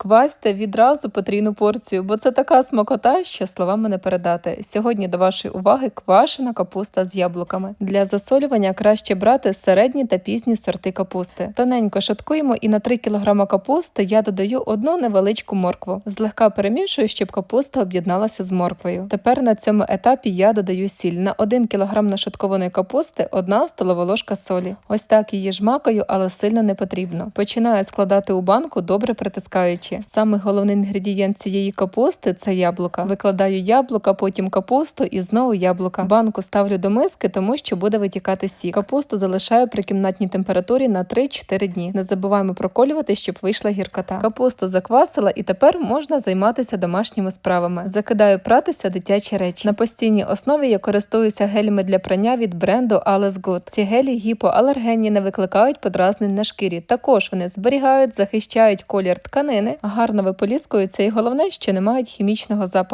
Квасьте відразу потрійну порцію, бо це така смакота, що словами не передати. Сьогодні до вашої уваги квашена капуста з яблуками. Для засолювання краще брати середні та пізні сорти капусти. Тоненько шаткуємо і на 3 кг капусти я додаю одну невеличку моркву. Злегка перемішую, щоб капуста об'єдналася з морквою. Тепер на цьому етапі я додаю сіль. На 1 кг нашаткованої капусти 1 столова ложка солі. Ось так її жмакаю, але сильно не потрібно. Починаю складати у банку, добре притискаючи. Саме головний інгредієнт цієї капусти це яблука. Викладаю яблука, потім капусту і знову яблука. Банку ставлю до миски, тому що буде витікати сік. Капусту залишаю при кімнатній температурі на 3-4 дні. Не забуваємо проколювати, щоб вийшла гіркота. Капусту заквасила і тепер можна займатися домашніми справами. Закидаю пратися дитячі речі. На постійній основі я користуюся гелями для прання від бренду Alles Good. Ці гелі гіпоалергенні не викликають подразнень на шкірі. Також вони зберігають, захищають колір тканини, гарно виполіскуються і головне, що не мають хімічного запаху.